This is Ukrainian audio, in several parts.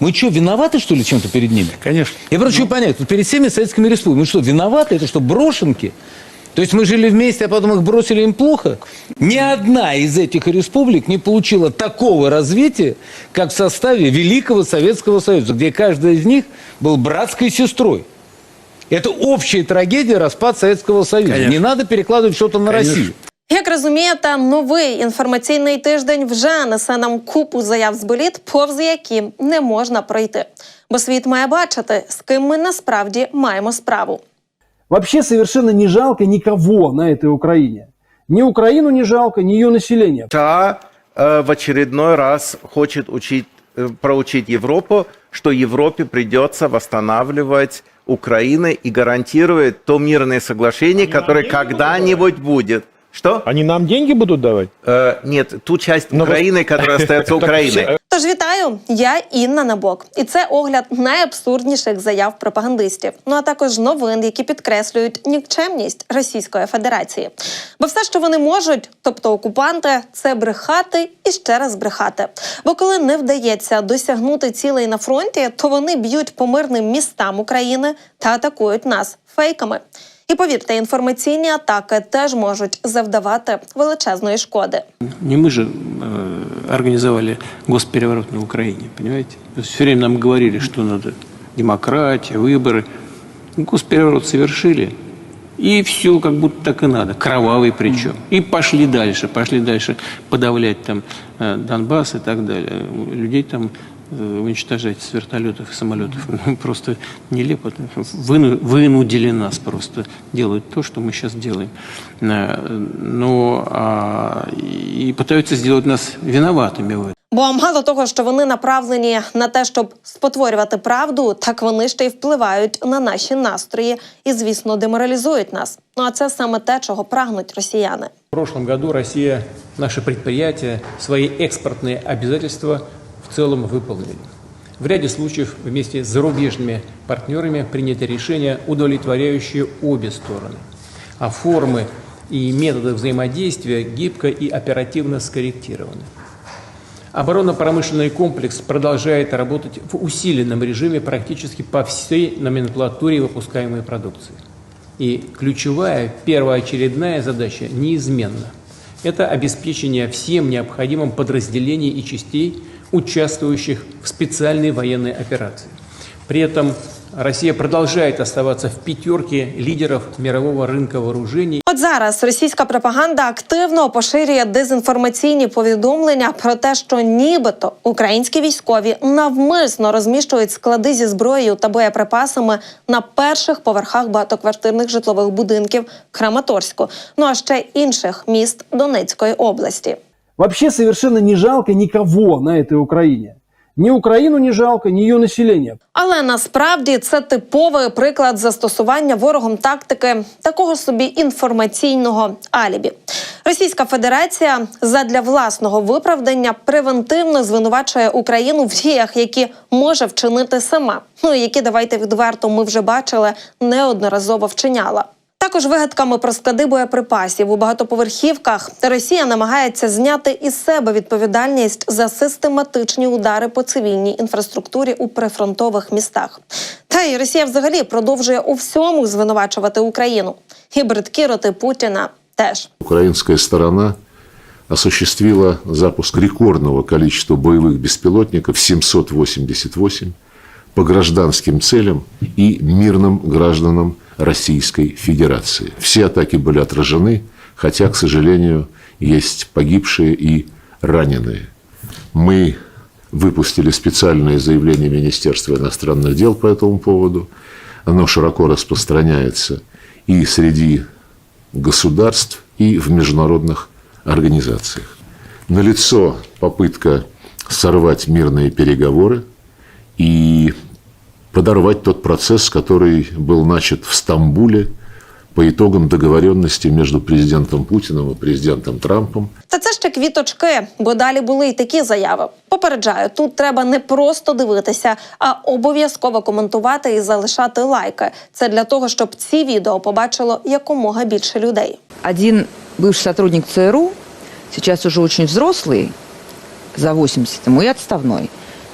Мы что, виноваты, что ли, чем-то перед ними? Конечно. Я просто хочу понять, вот перед всеми советскими республиками, мы что, виноваты? Это что, брошенки? То есть мы жили вместе, а потом их бросили им плохо? Ни одна из этих республик не получила такого развития, как в составе Великого Советского Союза, где каждая из них был братской сестрой. Это общая трагедия распад Советского Союза. Конечно. Не надо перекладывать что-то на Конечно. Россию. Як розумієте, новий інформаційний тиждень вже несе нам купу заяв з боліт, повз які не можна пройти. Бо світ має бачити, з ким ми насправді маємо справу. Вообще совершенно не жалко никого на этой Украине. Ни Украину не жалко, ни ее население. США э, в очередной раз хочет учить, э, проучить Европу, что Европе придется восстанавливать Украину и гарантирует то мирное соглашение, которое когда-нибудь будет. Что? Они нам деньги будут давать? Э, нет, ту часть Но вы- Украины, которая остается Украиной. Тож вітаю, я Інна Набок, і це огляд найабсурдніших заяв пропагандистів. Ну а також новин, які підкреслюють нікчемність Російської Федерації. Бо все, що вони можуть, тобто окупанти, це брехати і ще раз брехати. Бо коли не вдається досягнути цілей на фронті, то вони б'ють по мирним містам України та атакують нас фейками. І повірте, інформаційні атаки теж можуть завдавати величезної шкоди. Не мы же э, организовали госпереворот на Украине, понимаете? То есть все время нам говорили, что надо демократия, выборы. Госпереворот совершили, и все как будто так и надо, кровавый причем. И пошли дальше, пошли дальше подавлять там э, Донбасс и так далее. Людей там э, уничтожать с вертолетов и самолетов. Ну, Просто нелепо. Выну- вынудили нас просто делать то, что мы сейчас делаем. Э, Но а, и пытаются сделать нас виноватыми в этом. Бо мало того, що вони направлені на те, щоб спотворювати правду, так вони ще й впливають на наші настрої і, звісно, деморалізують нас. Ну а це саме те, чого прагнуть росіяни. В прошлом году Россия, наши предприятия, свои экспортные обязательства в целом выполнили. В ряде случаев вместе с зарубежными партнерами принято решение, удовлетворяющее обе стороны. А формы и методы взаимодействия гибко и оперативно скорректированы. Оборонно-промышленный комплекс продолжает работать в усиленном режиме практически по всей номенклатуре выпускаемой продукции. И ключевая, первоочередная задача неизменна. Это обеспечение всем необходимым подразделений и частей, участвующих в специальной военной операции. При этом Россия продолжает оставаться в пятерке лидеров мирового рынка вооружений От зараз російська пропаганда активно поширює дезінформаційні повідомлення про те, що нібито українські військові навмисно розміщують склади зі зброєю та боєприпасами на перших поверхах багатоквартирних житлових будинків Краматорську, ну а ще інших міст Донецької області. Вообще совершенно не жалко никого на этой Украине. Ни Украину не жалко, ни ее население. Але насправді це типовий приклад застосування ворогом тактики такого собі інформаційного алібі. Російська Федерація задля власного виправдання превентивно звинувачує Україну в діях, які може вчинити сама. Ну і які давайте відверто ми вже бачили неодноразово вчиняла. Також вигадками про склади боєприпасів у багатоповерхівках Росія намагається зняти із себе відповідальність за систематичні удари по цивільній інфраструктурі у прифронтових містах. Та й Росія взагалі продовжує у всьому звинувачувати Україну. І бридкі роти Путіна теж. Украинская сторона осуществила запуск рекордного количества боевых беспилотников 788 по гражданским целям и мирным гражданам Российской Федерации. Все атаки были отражены, хотя, к сожалению, есть погибшие и раненые. Мы выпустили специальное заявление Министерства иностранных дел по этому поводу. Оно широко распространяется и среди государств, и в международных организациях. Налицо попытка сорвать мирные переговоры и подорвать тот процесс, который был начат в Стамбуле по итогам договоренности между президентом Путиным и президентом Трампом Та це ще квіточки, бо далі були й такі заяви. Попереджаю, тут треба не просто дивитися, а обов'язково коментувати і залишати лайки. Це для того, щоб ці відео побачило якомога більше людей. Один бывший сотрудник ЦРУ, сейчас уже очень взрослый, за 80 ему и отставной,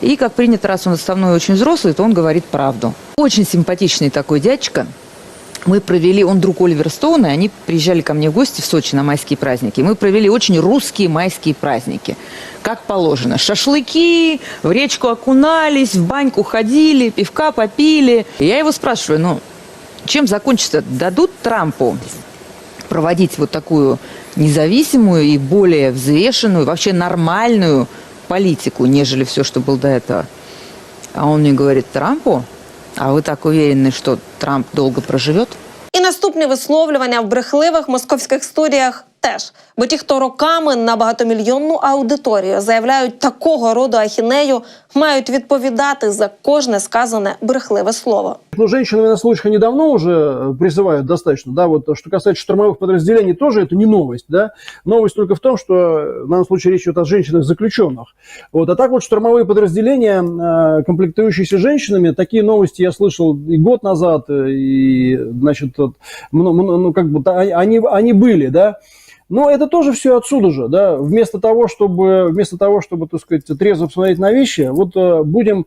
И, как принято, раз он отставной и очень взрослый, то он говорит правду. Очень симпатичный такой дядечка. Мы провели, он друг Оливера Стоуна, и они приезжали ко мне в гости в Сочи на майские праздники. Мы провели очень русские майские праздники. Как положено. Шашлыки, в речку окунались, в баньку ходили, пивка попили. Я его спрашиваю, ну, чем закончится? Дадут Трампу проводить вот такую независимую и более взвешенную, вообще нормальную политику, нежели все, что было до этого. А он мне говорит, Трампу? А вы так уверены, что Трамп долго проживет? І наступні висловлювання в брехливих московських студіях теж. Бо ті, хто роками на багатомільйонну аудиторію заявляють такого роду ахінею, мають відповідати за кожне сказане брехливе слово. Ну, женщины в военнослужащих они давно уже э, призывают достаточно, да, вот что касается штурмовых подразделений, тоже это не новость, да, новость только в том, что э, в данном случае речь идет о женщинах-заключенных, вот, а так вот штурмовые подразделения, э, комплектующиеся женщинами, такие новости я слышал и год назад, и, значит, ну, как бы, они, они были, да, но это тоже все отсюда же, да, вместо того, чтобы, вместо того, чтобы, так сказать, трезво посмотреть на вещи, вот э, будем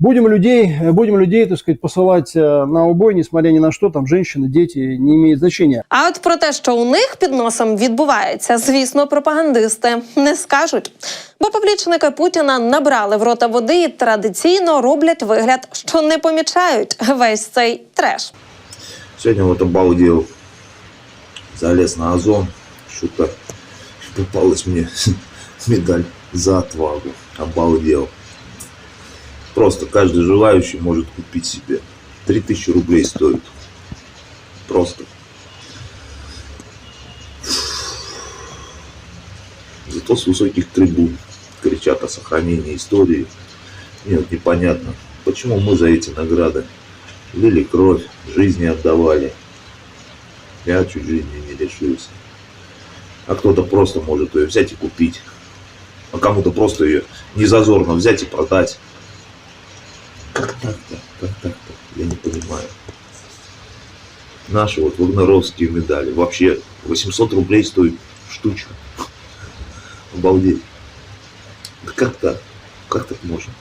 Будем людей, будем людей, так сказать, посылать э, на убой, несмотря ни на что, там женщины, дети, не имеет значения. А от про те, що у них під носом відбувається, звісно, пропагандисти не скажуть. Бо поплічники Путіна набрали в рота води і традиційно роблять вигляд, що не помічають весь цей треш. Сегодня вот обалдел. Залез на озон. Что-то попалась мне медаль за отвагу. Обалдел. Просто каждый желающий может купить себе. 3000 рублей стоит. Просто. Зато с высоких трибун кричат о сохранении истории. Мне вот непонятно, почему мы за эти награды лили кровь, жизни отдавали. Я чуть жизни не лишился. А кто-то просто может ее взять и купить. А кому-то просто ее не зазорно взять и продать. Как так-то? Как так-то? Я не понимаю. Наши вот вагнеровские медали. Вообще 800 рублей стоит штучка. Обалдеть. Да как так? Как так можно?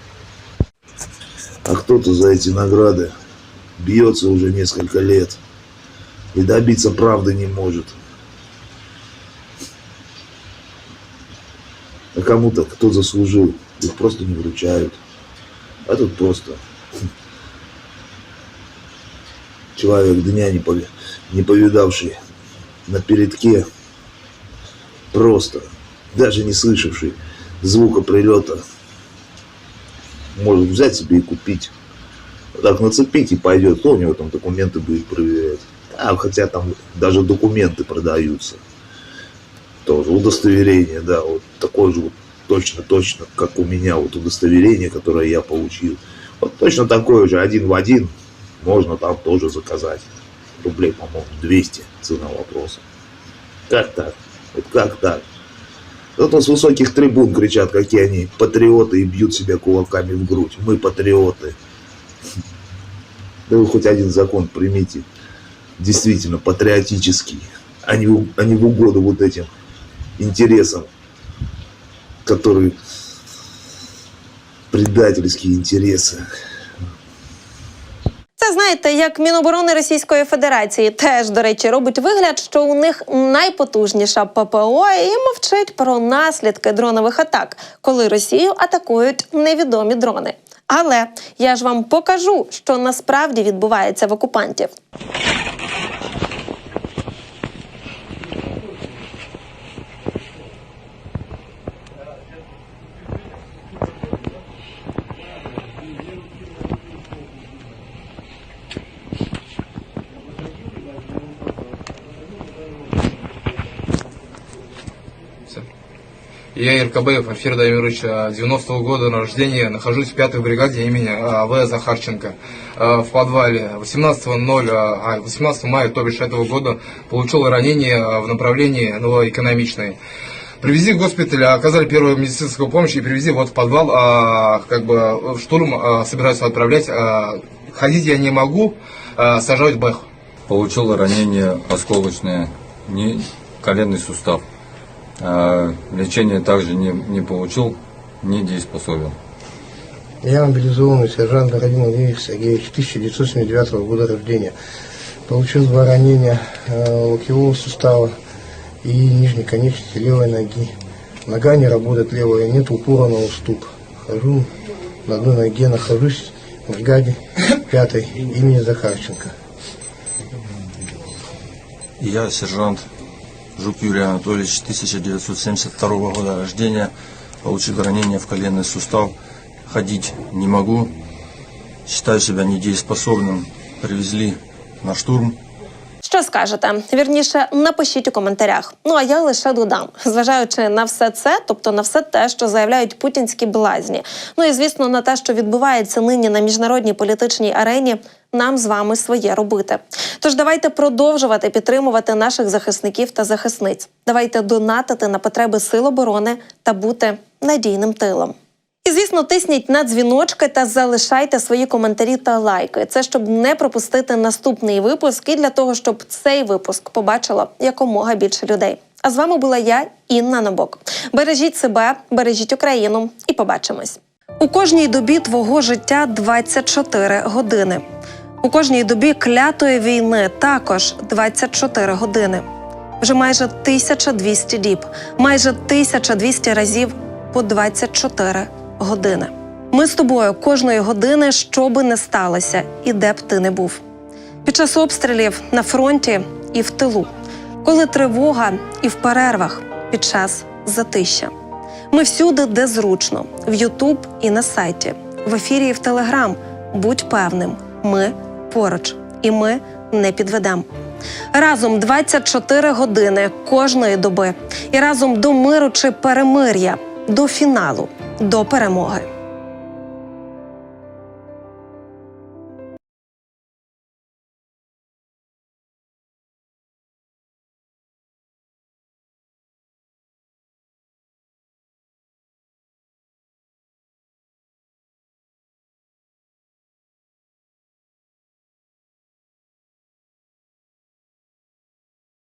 А кто-то за эти награды бьется уже несколько лет и добиться правды не может. Кому-то, кто заслужил, их просто не вручают. А тут просто человек дня не, пове- не повидавший на передке, просто, даже не слышавший звука прилета, может взять себе и купить. Вот Так нацепить и пойдет, кто у него там документы будет проверять. А, хотя там даже документы продаются. Тоже удостоверение, да, вот такое же вот точно-точно, как у меня вот удостоверение, которое я получил. Вот точно такое же, один в один, можно там тоже заказать. Рублей, по-моему, 200 цена вопроса. Как так? Вот как так? Зато с высоких трибун кричат, какие они патриоты и бьют себя кулаками в грудь. Мы патриоты. Да вы хоть один закон примите. Действительно патриотический. А не, а не в угоду вот этим интересам, которые предательские интересы. Це знаєте, як Міноборони Російської Федерації теж, до речі, робить вигляд, що у них найпотужніша ППО і мовчить про наслідки дронових атак, коли Росію атакують невідомі дрони. Але я ж вам покажу, що насправді відбувається в окупантів. Я Иркабеев Арфир Дамирович, а, 90-го года рождения, нахожусь в пятой бригаде имени а, В. Захарченко. А, В подвале 18.0, а, 18 мая, то бишь этого года, получил ранение а, в направлении новоэкономичной. Привезли в госпиталь, оказали первую медицинскую помощь и привезли вот в подвал, а, как бы в штурм а, собираются отправлять. а, Ходить я не могу, а, сажают бэх. Получил ранение осколочное, не коленный сустав. А, лечение также не, не получил, не дееспособен. Я мобилизованный сержант Родин Владимир Сергеевич, 1979 года рождения. Получил два ранения э, локтевого сустава и нижней конечности левой ноги. Нога не работает левая, нет упора на уступ. Хожу на одной ноге, нахожусь в бригаде пятой имени Захарченко. Я сержант Жук Юрий Анатольевич, 1972 года рождения. Получил ранение в коленный сустав. Ходить не могу. Считаю себя недееспособным. Привезли на штурм. Що скажете? Вірніше, напишіть у коментарях. Ну а я лише додам, зважаючи на все це, тобто на все те, що заявляють путінські блазні. Ну і звісно, на те, що відбувається нині на міжнародній політичній арені. Нам з вами своє робити. Тож давайте продовжувати підтримувати наших захисників та захисниць. Давайте донатити на потреби сил оборони та бути надійним тилом. І звісно, тисніть на дзвіночки та залишайте свої коментарі та лайки. Це щоб не пропустити наступний випуск і для того, щоб цей випуск побачило якомога більше людей. А з вами була я, Інна Набок. Бережіть себе, бережіть Україну і побачимось. У кожній добі твого життя 24 години. У кожній добі клятої війни також 24 години. Вже майже 1200 діб, майже 1200 разів по 24 години. Ми з тобою кожної години, що би не сталося, і де б ти не був. Під час обстрілів на фронті і в тилу, коли тривога і в перервах під час затища. Ми всюди, де зручно, в Ютуб і на сайті, в ефірі і в Телеграм. Будь певним, ми поруч, і ми не підведемо. Разом 24 години кожної доби, і разом до миру чи перемир'я, до фіналу, до перемоги.